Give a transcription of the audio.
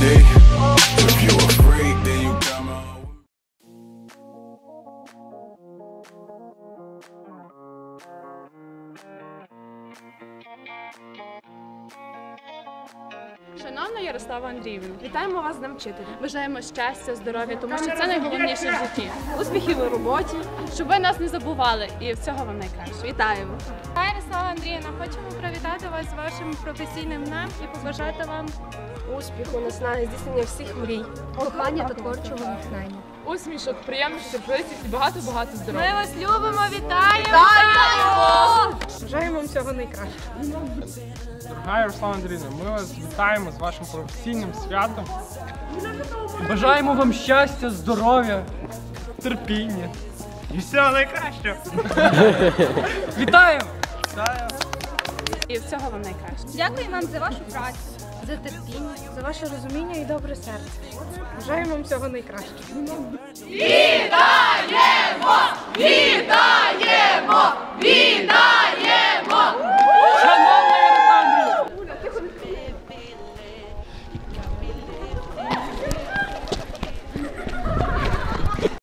see. If you a freak, then you come on. Шановна Ярослава Андріївна, Вітаємо вас з Днем вчителя. бажаємо щастя, здоров'я, тому що це найголовніше в житті. Успіхів у роботі, щоб ви нас не забували, і всього вам найкраще. Вітаємо. Ярослава Андріївна, хочемо привітати вас з вашим професійним днем і побажати вам Успіху, наснаги, здійснення всіх мрій. кохання та творчого натхнення. Усмішок, приємних сюрпризів і багато-багато ми вас любимо, вітаємо! Бажаємо вам всього найкращого. Дорога Ярослава Андрійовна, ми вас вітаємо з вашим професійним святом. Бажаємо вам щастя, здоров'я, терпіння. І всього найкращого. Вітаємо! І всього вам найкраще. Дякую вам за вашу працю. За терпіння. За ваше розуміння і добре серце. Бажаємо вам всього найкращого.